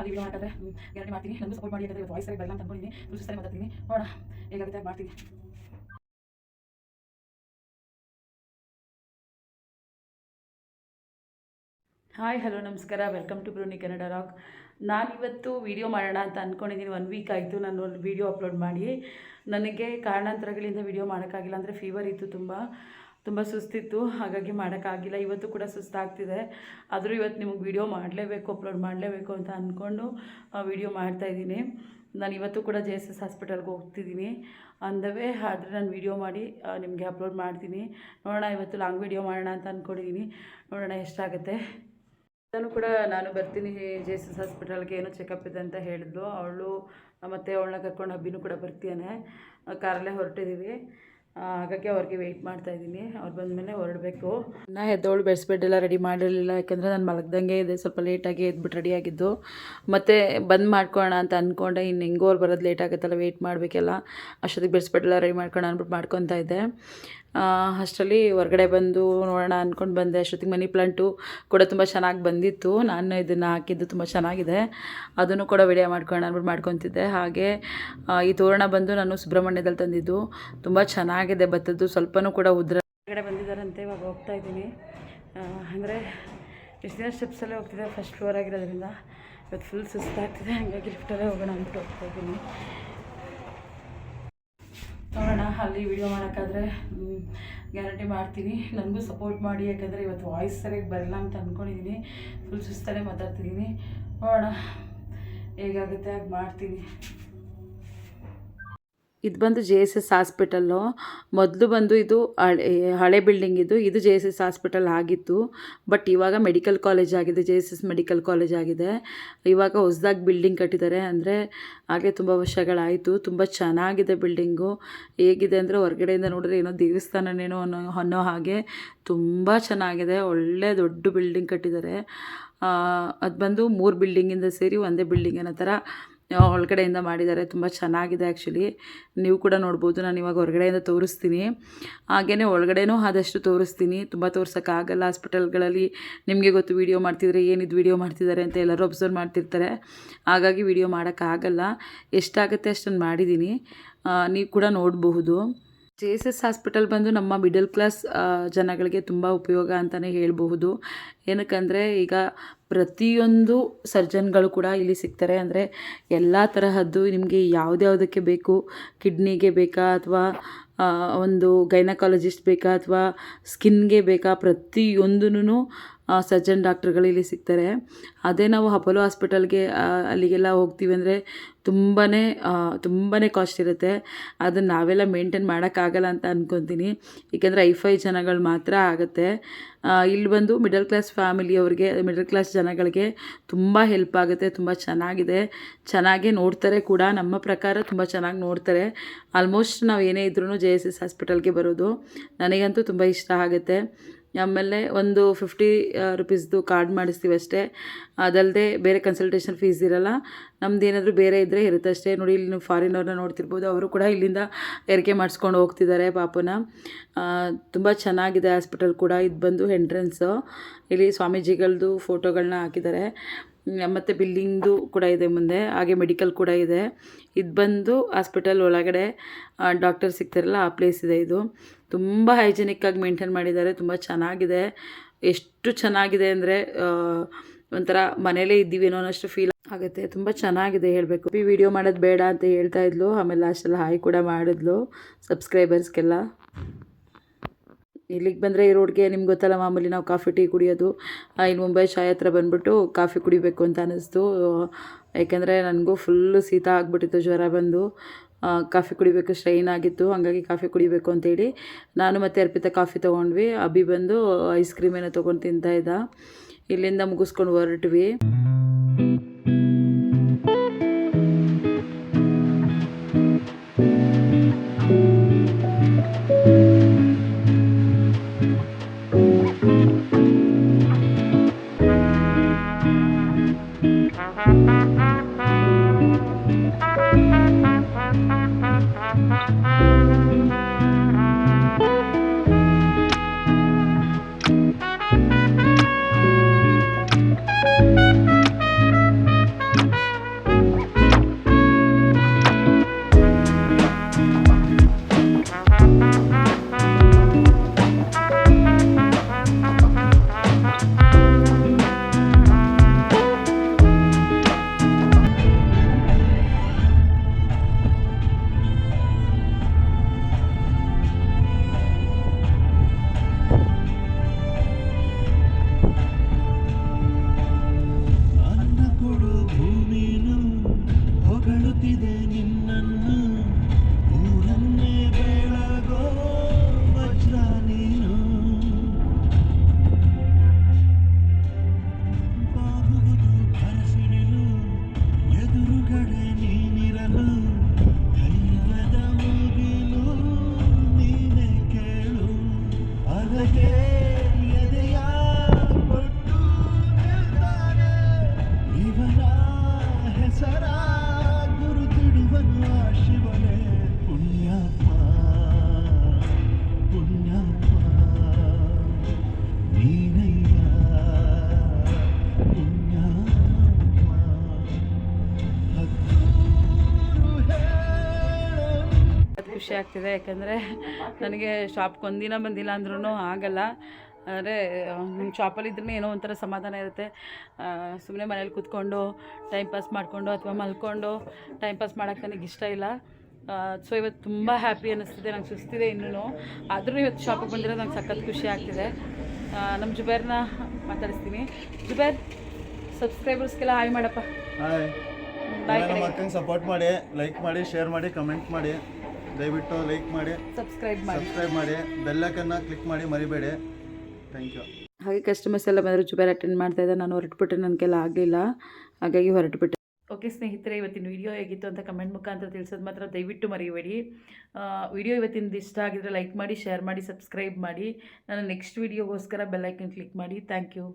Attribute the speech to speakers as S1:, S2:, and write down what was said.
S1: ಅಲ್ಲಿ ವಿಡಿಯೋ ಹಾಕಿದ್ರೆ ಗ್ಯಾರಂಟಿ ಮಾಡ್ತೀನಿ. ನನಗೂ ಸಪೋರ್ಟ್ ಮಾಡಿ ಅಂತ ವಾಯ್ಸ್ ಸರಿ ಬರಲ್ಲ ಅಂತ ಅನ್ಕೊಂಡಿದ್ದೀನಿ ಫುಲ್ ಸರಿ ಮಾತಾಡ್ತೀನಿ. ನೋಡೋಣ. ಹೇಗಾಗುತ್ತೆ ಮಾಡ್ತೀನಿ. ಹಾಯ್ ಹಲೋ ನಮಸ್ಕಾರ. ವೆಲ್ಕಮ್ ಟು ಬ್ರೂನಿ ಕನ್ನಡ ರಾಕ್ ನಾನಿವತ್ತು ವೀಡಿಯೋ ಮಾಡೋಣ ಅಂತ ಅಂದ್ಕೊಂಡಿದ್ದೀನಿ ಒನ್ ವೀಕ್ ಆಯಿತು ನಾನು ವೀಡಿಯೋ ಅಪ್ಲೋಡ್ ಮಾಡಿ. ನನಗೆ ಕಾರಣಾಂತರಗಳಿಂದ ವೀಡಿಯೋ ಮಾಡೋಕ್ಕಾಗಿಲ್ಲ. ಅಂದರೆ ಫೀವರ್ ಇತ್ತು ತುಂಬ. ತುಂಬ ಸುಸ್ತಿತ್ತು, ಹಾಗಾಗಿ ಮಾಡೋಕ್ಕಾಗಿಲ್ಲ. ಇವತ್ತು ಕೂಡ ಸುಸ್ತಾಗ್ತಿದೆ. ಆದರೂ ಇವತ್ತು ನಿಮಗೆ ವೀಡಿಯೋ ಮಾಡಲೇಬೇಕು ಅಪ್ಲೋಡ್ ಮಾಡಲೇಬೇಕು ಅಂತ ಅಂದ್ಕೊಂಡು ವೀಡಿಯೋ ಮಾಡ್ತಾಯಿದ್ದೀನಿ ನಾನು ಇವತ್ತು ಕೂಡ ಜೆ ಎಸ್ ಎಸ್ ಹಾಸ್ಪಿಟಲ್ಗೆ ಹೋಗ್ತಿದ್ದೀನಿ. ಅಂದವೇ, ಆದರೆ ನಾನು ವೀಡಿಯೋ ಮಾಡಿ ನಿಮಗೆ ಅಪ್ಲೋಡ್ ಮಾಡ್ತೀನಿ. ನೋಡೋಣ, ಇವತ್ತು ಲಾಂಗ್ ವೀಡಿಯೋ ಮಾಡೋಣ ಅಂತ ಅಂದ್ಕೊಂಡಿದ್ದೀನಿ ನೋಡೋಣ, ಎಷ್ಟಾಗುತ್ತೆ. ನಾನು ಕೂಡ ನಾನು ಬರ್ತೀನಿ. ಜೆ ಎಸ್ ಎಸ್ ಹಾಸ್ಪಿಟಲ್ಗೆ ಏನೋ ಚೆಕಪ್ ಇದೆ ಅಂತ ಹೇಳಿದ್ಲು. ಅವಳು, ಮತ್ತು ಅವಳನ್ನ ಕರ್ಕೊಂಡು ಹಬ್ಬಿನೂ ಕೂಡ ಬರ್ತೀಯಾನೆ. ಕಾರಲ್ಲೇ ಹೊರಟಿದ್ದೀವಿ ಹಾಗಾಗಿ ಅವ್ರಿಗೆ ವೆಯ್ಟ್ ಮಾಡ್ತಾ ಇದ್ದೀನಿ. ಅವ್ರು ಬಂದಮೇಲೆ ಹೊರಡಬೇಕು. ನಾ ಎದ್ದವಳು ಬೆಡ್ಸ್ಬೆಡ್ ಎಲ್ಲ ರೆಡಿ ಮಾಡಿರಲಿಲ್ಲ, ಯಾಕಂದರೆ ನಾನು ಮಲಗ್ದಂಗೆ ಇದೆ, ಸ್ವಲ್ಪ ಲೇಟಾಗಿ ಎದ್ಬಿಟ್ಟು ರೆಡಿಯಾಗಿದ್ದು ಮತ್ತು ಬಂದ್ ಮಾಡ್ಕೊಳ್ಳೋಣ ಅಂತ ಅಂದ್ಕೊಂಡೆ ಇನ್ನು ಹೆಂಗೋ ಅವ್ರು ಬರೋದು ಲೇಟ್ ಆಗುತ್ತಲ್ಲ ವೆಯ್ಟ್ ಮಾಡಬೇಕಲ್ಲ. ಅಷ್ಟೊತ್ತಿಗೆ ಬೆಡ್ಸ್ಬೆಡ್ ಎಲ್ಲ ರೆಡಿ ಮಾಡ್ಕೊಳ್ಳೋಣ ಅಂದ್ಬಿಟ್ಟು ಮಾಡ್ಕೊತಾ ಇದ್ದೆ. ಅಷ್ಟರಲ್ಲಿ ಹೊರಗಡೆ ಬಂದು ನೋಡೋಣ ಅಂದ್ಕೊಂಡು ಬಂದೆ. ಅಷ್ಟೊತ್ತಿಗೆ ಮನಿ ಪ್ಲಾಂಟು ಕೂಡ ತುಂಬ ಚೆನ್ನಾಗಿ ಬಂದಿತ್ತು. ನಾನು ಇದನ್ನು ಹಾಕಿದ್ದು ತುಂಬ ಚೆನ್ನಾಗಿದೆ. ಅದನ್ನು ಕೂಡ ವಿಡಿಯೋ ಮಾಡ್ಕೊಳ್ಳೋಣ ಅಂದ್ಬಿಟ್ಟು ಮಾಡ್ಕೊತಿದ್ದೆ. ಹಾಗೆ ಈ ತೋರಣ ಬಂದು ನಾನು ಸುಬ್ರಹ್ಮಣ್ಯದಲ್ಲಿ ತಂದಿದ್ದು. ತುಂಬ ಚೆನ್ನಾಗಿದೆ, ಭತ್ತದ್ದು ಸ್ವಲ್ಪನೂ ಕೂಡ ಉದ್ರ ಹೊರಗಡೆ ಬಂದಿದ್ದಾರಂತೆ, ಇವಾಗ ಹೋಗ್ತಾ ಇದ್ದೀನಿ. ಅಂದರೆ ಎಷ್ಟು ದಿನ ಸ್ಟೆಪ್ಸಲ್ಲೇ ಹೋಗ್ತಿದ್ದೆ ಫಸ್ಟ್ ಫ್ಲೋರ್ ಆಗಿರೋದ್ರಿಂದ ಇವತ್ತು ಫುಲ್ ಸುಸ್ತಾಗ್ತಿದೆ ಹಾಗಾಗಿ ಲಿಫ್ಟಲ್ಲೇ ಹೋಗೋಣ ಅಂದ್ಬಿಟ್ಟು ಹೋಗ್ತಾ ಇದ್ದೀನಿ. ನೋಡೋಣ, ಅಲ್ಲಿ ವಿಡಿಯೋ ಮಾಡೋಕ್ಕಾದ್ರೆ ಗ್ಯಾರಂಟಿ ಮಾಡ್ತೀನಿ. ನನಗೂ ಸಪೋರ್ಟ್ ಮಾಡಿ, ಯಾಕಂದರೆ ಇವತ್ತು ವಾಯ್ಸ್ ಸರಿಯಾಗಿ ಬರಲ್ಲ ಅಂತ ಅಂದ್ಕೊಂಡಿದ್ದೀನಿ ಫುಲ್ ಸುಸ್ತಲ್ಲೇ ಮಾತಾಡ್ತಿದ್ದೀನಿ. ನೋಡೋಣ, ಹೇಗಾಗುತ್ತೆ, ಹಾಗೆ ಮಾಡ್ತೀನಿ. ಇದು ಬಂದು ಜೆ ಎಸ್ ಎಸ್ ಹಾಸ್ಪಿಟಲ್ಲು. ಮೊದಲು ಬಂದು ಇದು ಹಳೆ ಹಳೆ ಬಿಲ್ಡಿಂಗ್ ಇದು. ಇದು ಜೆ ಎಸ್ ಎಸ್ ಹಾಸ್ಪಿಟಲ್ ಆಗಿತ್ತು. ಬಟ್ ಇವಾಗ ಮೆಡಿಕಲ್ ಕಾಲೇಜ್ ಆಗಿದೆ, J S S medical college ಆಗಿದೆ. ಇವಾಗ ಹೊಸ್ದಾಗಿ ಬಿಲ್ಡಿಂಗ್ ಕಟ್ಟಿದ್ದಾರೆ ಅಂದರೆ ಹಾಗೆ ತುಂಬ ವರ್ಷಗಳಾಯಿತು. ತುಂಬ ಚೆನ್ನಾಗಿದೆ ಬಿಲ್ಡಿಂಗು. ಹೇಗಿದೆ ಅಂದರೆ ಹೊರಗಡೆಯಿಂದ ನೋಡಿದ್ರೆ ಏನೋ ದೇವಸ್ಥಾನನೇನೋ ಅನ್ನೋ ಅನ್ನೋ ಹಾಗೆ ತುಂಬ ಚೆನ್ನಾಗಿದೆ. ಒಳ್ಳೆ ದೊಡ್ಡ ಬಿಲ್ಡಿಂಗ್ ಕಟ್ಟಿದ್ದಾರೆ. ಅದು ಬಂದು ಮೂರು ಬಿಲ್ಡಿಂಗಿಂದ ಸೇರಿ ಒಂದೇ ಬಿಲ್ಡಿಂಗ್ ಅನ್ನೋ ಥರ ಒಳಗಡೆಯಿಂದ ಮಾಡಿದ್ದಾರೆ, ತುಂಬ ಚೆನ್ನಾಗಿದೆ ಆ್ಯಕ್ಚುಲಿ ನೀವು ಕೂಡ ನೋಡ್ಬೋದು, ನಾನು ಇವಾಗ ಹೊರಗಡೆಯಿಂದ ತೋರಿಸ್ತೀನಿ. ಹಾಗೆಯೇ ಒಳಗಡೆನೂ ಆದಷ್ಟು ತೋರಿಸ್ತೀನಿ. ತುಂಬ ತೋರ್ಸೋಕ್ಕಾಗಲ್ಲ ಹಾಸ್ಪಿಟಲ್ಗಳಲ್ಲಿ ನಿಮಗೆ ಗೊತ್ತು ವೀಡಿಯೋ ಮಾಡ್ತಿದ್ರೆ ಏನಿದು ವೀಡಿಯೋ ಮಾಡ್ತಿದ್ದಾರೆ ಅಂತ ಎಲ್ಲರೂ ಅಬ್ಸರ್ವ್ ಮಾಡ್ತಿರ್ತಾರೆ. ಹಾಗಾಗಿ ವೀಡಿಯೋ ಮಾಡೋಕ್ಕಾಗಲ್ಲ. ಎಷ್ಟಾಗುತ್ತೆ ಅಷ್ಟನ್ನು ಮಾಡಿದ್ದೀನಿ. ನೀವು ಕೂಡ ನೋಡಬಹುದು. ಜೆ ಎಸ್ ಎಸ್ ಹಾಸ್ಪಿಟಲ್ ಬಂದು ನಮ್ಮ ಮಿಡಲ್ ಕ್ಲಾಸ್ ಜನಗಳಿಗೆ ತುಂಬ ಉಪಯೋಗ ಅಂತಲೇ ಹೇಳಬಹುದು. ಏನಕ್ಕಂದರೆ ಈಗ ಪ್ರತಿಯೊಂದು ಸರ್ಜನ್ಗಳು ಕೂಡ ಇಲ್ಲಿ ಸಿಗ್ತಾರೆ. ಅಂದರೆ ಎಲ್ಲ ತರಹದ್ದು ನಿಮಗೆ ಯಾವುದ್ಯಾವುದಕ್ಕೆ ಬೇಕು, ಕಿಡ್ನಿಗೆ ಬೇಕಾ ಅಥವಾ ಒಂದು ಗೈನಕಾಲಜಿಸ್ಟ್ ಬೇಕಾ ಅಥವಾ ಸ್ಕಿನ್ಗೆ ಬೇಕಾ ಪ್ರತಿಯೊಂದೂ ಸರ್ಜನ್ ಡಾಕ್ಟ್ರುಗಳು ಇಲ್ಲಿ ಸಿಗ್ತಾರೆ. ಅದೇ ನಾವು ಅಪೋಲೋ ಹಾಸ್ಪಿಟಲ್ಗೆ ಅಲ್ಲಿಗೆಲ್ಲ ಹೋಗ್ತೀವಿ ಅಂದರೆ ತುಂಬಾ ತುಂಬಾ ಕಾಸ್ಟ್ ಇರುತ್ತೆ. ಅದನ್ನು ನಾವೆಲ್ಲ ಮೇಂಟೈನ್ ಮಾಡೋಕ್ಕಾಗಲ್ಲ ಅಂತ ಅಂದ್ಕೊತೀನಿ ಏಕೆಂದರೆ ಐಫೈ ಜನಗಳು ಮಾತ್ರ ಆಗುತ್ತೆ. ಇಲ್ಲಿ ಬಂದು ಮಿಡಲ್ ಕ್ಲಾಸ್ ಫ್ಯಾಮಿಲಿಯವ್ರಿಗೆ ಮಿಡಲ್ ಕ್ಲಾಸ್ ಜನಗಳಿಗೆ ತುಂಬ ಹೆಲ್ಪ್ ಆಗುತ್ತೆ, ತುಂಬ ಚೆನ್ನಾಗಿದೆ. ಚೆನ್ನಾಗೇ ನೋಡ್ತಾರೆ ಕೂಡ. ನಮ್ಮ ಪ್ರಕಾರ ತುಂಬ ಚೆನ್ನಾಗಿ ನೋಡ್ತಾರೆ. ಆಲ್ಮೋಸ್ಟ್ ನಾವು ಏನೇ ಇದ್ರೂ ಜೆ ಎಸ್ ಎಸ್ ಹಾಸ್ಪಿಟಲ್ಗೆ ಬರೋದು. ನನಗಂತೂ ತುಂಬ ಇಷ್ಟ ಆಗುತ್ತೆ. ಆಮೇಲೆ ಒಂದು ಫಿಫ್ಟಿ ರುಪೀಸ್ದು ಕಾರ್ಡ್ ಮಾಡಿಸ್ತೀವಿ ಅಷ್ಟೇ. ಅದಲ್ಲದೆ ಬೇರೆ ಕನ್ಸಲ್ಟೇಷನ್ ಫೀಸ್ ಇರಲ್ಲ. ನಮ್ದು ಏನಾದರೂ ಬೇರೆ ಇದ್ದರೆ ಇರುತ್ತೆ ಅಷ್ಟೇ. ನೋಡಿ, ಇಲ್ಲಿ ನೀವು ಫಾರಿನವ್ರನ್ನ ನೋಡ್ತಿರ್ಬೋದು. ಅವರು ಕೂಡ ಇಲ್ಲಿಂದ ಏರಿಕೆ ಮಾಡಿಸ್ಕೊಂಡು ಹೋಗ್ತಿದ್ದಾರೆ ಪಾಪನ. ತುಂಬ ಚೆನ್ನಾಗಿದೆ ಹಾಸ್ಪಿಟಲ್ ಕೂಡ. ಇದು ಬಂದು ಎಂಟ್ರೆನ್ಸು ಇಲ್ಲಿ ಸ್ವಾಮೀಜಿಗಳದ್ದು ಫೋಟೋಗಳನ್ನ ಹಾಕಿದ್ದಾರೆ. ಮತ್ತು ಬಿಲ್ಡಿಂಗ್ದು ಕೂಡ ಇದೆ ಮುಂದೆ, ಹಾಗೆ ಮೆಡಿಕಲ್ ಕೂಡ ಇದೆ. ಇದು ಬಂದು ಹಾಸ್ಪಿಟಲ್ ಒಳಗಡೆ ಡಾಕ್ಟರ್ ಸಿಗ್ತಾರಲ್ಲ, ಆ ಪ್ಲೇಸ್ ಇದೆ ಇದು. ತುಂಬ ಹೈಜಿನಿಕ್ಕಾಗಿ ಮೇಂಟೈನ್ ಮಾಡಿದ್ದಾರೆ, ತುಂಬ ಚೆನ್ನಾಗಿದೆ. ಎಷ್ಟು ಚೆನ್ನಾಗಿದೆ ಅಂದರೆ ಒಂಥರ ಮನೇಲೇ ಇದ್ದೀವಿ ಅನ್ನೋ ಅನ್ನೋಷ್ಟು ಫೀಲ್ ಆಗುತ್ತೆ. ತುಂಬ ಚೆನ್ನಾಗಿದೆ ಹೇಳಬೇಕು. ಈ ವಿಡಿಯೋ ಮಾಡೋದು ಬೇಡ ಅಂತ ಹೇಳ್ತಾ ಇದ್ಲು. ಆಮೇಲೆ ಲಾಸ್ಟಲ್ಲಿ ಹಾಯ್ ಕೂಡ ಮಾಡಿದ್ಲು. ಸಬ್ಸ್ಕ್ರೈಬರ್ಸ್ಗೆಲ್ಲ ಇಲ್ಲಿಗೆ ಬಂದರೆ ಈ ರೋಡ್ಗೆ ನಿಮ್ಗೆ ಗೊತ್ತಲ್ಲ, ಮಾಮೂಲಿ ನಾವು ಕಾಫಿ ಟೀ ಕುಡಿಯೋದು. ಇಲ್ಲಿ ಮುಂಬೈ ಚಾಯ್ ಹತ್ರ ಬಂದುಬಿಟ್ಟು ಕಾಫಿ ಕುಡಿಬೇಕು ಅಂತ ಅನ್ನಿಸ್ತು ಯಾಕೆಂದರೆ ನನಗೂ ಫುಲ್ಲು ಶೀತ ಆಗಿಬಿಟ್ಟಿತ್ತು, ಜ್ವರ ಬಂದು. ಕಾಫಿ ಕುಡಿಬೇಕು ಸ್ಟ್ರೈನ್ ಆಗಿತ್ತು. ಹಾಗಾಗಿ ಕಾಫಿ ಕುಡಿಬೇಕು ಅಂತೇಳಿ ನಾನು ಮತ್ತು ಅರ್ಪಿತ ಕಾಫಿ ತೊಗೊಂಡ್ವಿ. ಅಭಿ ಬಂದು ಐಸ್ ಕ್ರೀಮ್ ಏನೋ ತೊಗೊಂಡು ತಿಂತಾಯಿದ್ದ ಇಲ್ಲಿಂದ ಮುಗಿಸ್ಕೊಂಡು ಹೊರಟ್ವಿ. ಖುಷಿ ಆಗ್ತಿದೆ ಯಾಕಂದರೆ ನನಗೆ ಶಾಪ್ಗೆ ಒಂದಿನ ಬಂದಿಲ್ಲ ಅಂದ್ರೂ ಆಗಲ್ಲ. ಅಂದರೆ ನಿಮ್ಮ ಶಾಪಲ್ಲಿ ಇದ್ರೂ ಏನೋ ಒಂಥರ ಸಮಾಧಾನ ಇರುತ್ತೆ. ಸುಮ್ಮನೆ ಮನೇಲಿ ಕೂತ್ಕೊಂಡು ಟೈಮ್ ಪಾಸ್ ಮಾಡಿಕೊಂಡು ಅಥವಾ ಮಲ್ಕೊಂಡು ಟೈಮ್ ಪಾಸ್ ಮಾಡೋಕ್ಕೆ ನನಗೆ ಇಷ್ಟ ಇಲ್ಲ. ಸೊ ಇವತ್ತು ತುಂಬ ಹ್ಯಾಪಿ ಅನ್ನಿಸ್ತಿದೆ ನಂಗೆ ಸುಸ್ತಿದೆ ಇನ್ನೂ ಆದರೂ ಇವತ್ತು ಶಾಪಿಗೆ ಬಂದಿರೋ ನಂಗೆ ಸಖತ್ ಖುಷಿ ಆಗ್ತಿದೆ. ನಮ್ಮ ಜುಬೇರ್ನ ಮಾತಾಡಿಸ್ತೀನಿ. ಜುಬೇರ್ ಸಬ್ಸ್ಕ್ರೈಬರ್ಸ್ಗೆಲ್ಲ ಹಾಯ್ ಮಾಡಪ್ಪ.
S2: ಹಾಯ್ ಸಪೋರ್ಟ್ ಮಾಡಿ ಲೈಕ್ ಮಾಡಿ ಶೇರ್ ಮಾಡಿ ಕಮೆಂಟ್ ಮಾಡಿ. ದಯವಿಟ್ಟು ಲೈಕ್ ಮಾಡಿ
S1: ಸಬ್ಸ್ಕ್ರೈಬ್ ಮಾಡಿ.
S2: ಸಬ್ಸ್ಕ್ರೈಬ್ ಮಾಡಿ ಬೆಲ್ಲಕ್ಕನ್ನು ಕ್ಲಿಕ್ ಮಾಡಿ ಮರಿಬೇಡಿ. ಥ್ಯಾಂಕ್ ಯು
S1: ಹಾಗೆ ಕಸ್ಟಮರ್ಸ್ ಎಲ್ಲ ಬಂದರು ಜುಬೇರ್ ಅಟೆಂಡ್ ಮಾಡ್ತಾ ಇದ್ದೆ ನಾನು ಹೊರಟುಬಿಟ್ಟೆ ನನ್ನ ಕೆಲ ಆಗಲಿಲ್ಲ. ಹಾಗಾಗಿ ಹೊರಟುಬಿಟ್ಟೆ. ಓಕೆ ಸ್ನೇಹಿತರೆ ಇವತ್ತಿನ ವಿಡಿಯೋ ಹೇಗಿತ್ತು ಅಂತ ಕಮೆಂಟ್ ಮುಖಾಂತರ ತಿಳಿಸೋದು ಮಾತ್ರ ದಯವಿಟ್ಟು ಮರಿಬೇಡಿ ವಿಡಿಯೋ ಇವತ್ತಿನ ಇಷ್ಟ ಆಗಿದ್ರೆ ಲೈಕ್ ಮಾಡಿ ಶೇರ್ ಮಾಡಿ ಸಬ್ಸ್ಕ್ರೈಬ್ ಮಾಡಿ. ನಾನು ನೆಕ್ಸ್ಟ್ ವಿಡಿಯೋಗೋಸ್ಕರ ಬೆಲ್ಲೈಕನ್ ಕ್ಲಿಕ್ ಮಾಡಿ. Thank you